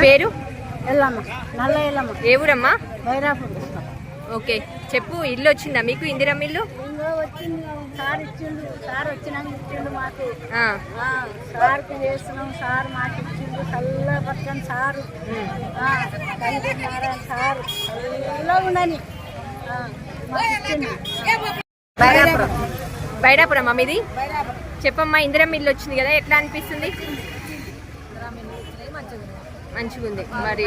పేరు? ఏ ఊరమ్మా? ఓకే చెప్పు ఇల్లు వచ్చిందా మీకు ఇందిరమ్మ ఇల్లు? సార్ ఇచ్చిండు సార్ వచ్చినాక ఇచ్చిండు మాకు. ఆ, ఆ, సార్కి చేస్తున్నాం సార్ మాకు ఇచ్చిండు చల్ల పచ్చని సారు. ఆ, కనిపెట్టి నారాయణ సారు. చల్లగా ఉండని ఆ, మాకు ఇచ్చిండు. బైరాపురం బైరాపురం అమ్మ ఇది చెప్పమ్మా ఇందిరమ్మ ఇల్లు వచ్చింది కదా ఎట్లా అనిపిస్తుంది? మంచిగా ఉంది మరి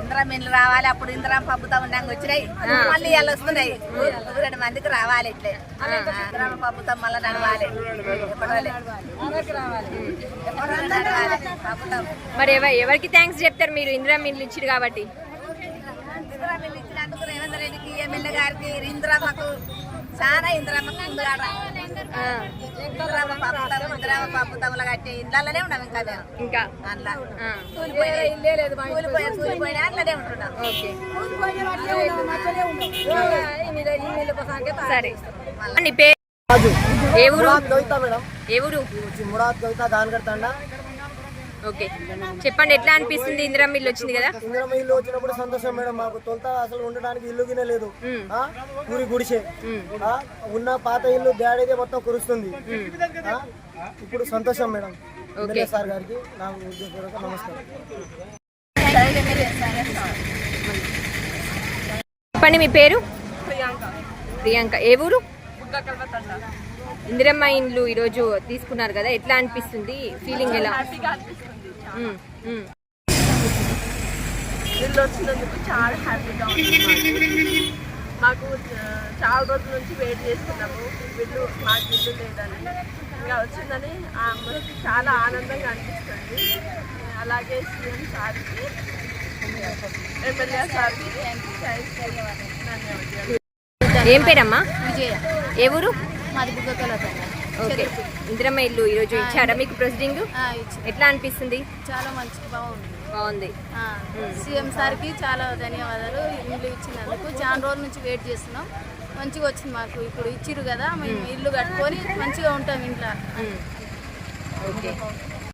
ఇందిరా మిల్లు రావాలి అప్పుడు ఇందిరా పప్పుతా ఉన్నాక వచ్చినాయి. మళ్ళీ ఇవాళ వస్తున్నాయి. రెండు మందికి రావాలి ఇట్లే. ఇందిరా పప్పుతాం మళ్ళీ నడవాలి. మరి ఎవ- ఎవరికి థ్యాంక్స్ చెప్తారు మీరు? ఇందిరమ్మ ఇల్లు ఇచ్చారు కాబట్టి. ఇందిరా మిల్లు ఇచ్చినందుకు రేవంత్ రెడ్డికి ఎమ్మెల్యే గారికి ఇందిరామ్మకు చాలా ఇందిరామ్మకు పప్పుతాం ఇందిరామ్మ పప్పుతాంలో కట్టి ఇళ్ళలోనే ఉన్నాం ఇంకా మేము. ఇంకా? కూలిపోయి కూలిపోయినా అట్లనే ఉంటున్నాం. సరే. ఏ ఊరు? ఏ ఊరు? Muradanagar Thanda okay. చెప్పండి ఎట్లా అనిపిస్తుంది? ఇందిరమ్మ ఇల్లు వచ్చింది కదా? ఇంద్రమ ఇల్లు వచ్చినప్పుడు సంతోషం మేడం మాకు. తొలుత అసలు ఉండడానికి ఇల్లు గినే లేదు. ఊరి గుడిసే. ఉన్న పాత ఇల్లు డాడీదే మొత్తం కురుస్తుంది. ఇప్పుడు సంతోషం మేడం. సార్ గారికి నా ఉద్యోగపూర్వక నమస్కారం. చెప్పండి మీ పేరు? ప్రియాంక. ఏ ఊరు? ఇందిరమ్మ ఇండ్లు ఈరోజు తీసుకున్నారు కదా ఎట్లా అనిపిస్తుంది? ఫీలింగ్ ఎలా. ఇల్లు వచ్చినందుకు చాలా హ్యాపీగా ఉంది. మాకు చాలా రోజుల నుంచి వెయిట్ చేస్తున్నాము. ఇల్లు మాకు ఇల్లు లేదని. ఇంకా వచ్చిందని చాలా ఆనందంగా అనిపిస్తుంది. అలాగే సీఎం సార్కి ఎమ్మెల్యే సార్కి ధన్యవాదాలు. ఏం పేరమ్మా? విజయ. ఏ ఊరు? మాది బుగ్గకల ఓకే. ఇందిరమ్మ ఇల్లు ఈరోజు ఇచ్చారా మీకు ప్రొసీడింగ్ ఎట్లా అనిపిస్తుంది? చాలా మంచి బాగుంది. బాగుంది. సీఎం సార్కి చాలా ధన్యవాదాలు. ఇల్లు ఇచ్చినందుకు చాలా రోజుల నుంచి వెయిట్ చేస్తున్నాం. మంచిగా వచ్చింది మాకు. ఇప్పుడు ఇచ్చిరు కదా మేము ఇల్లు కట్టుకొని మంచిగా ఉంటాం ఇంట్లో. ఓకే.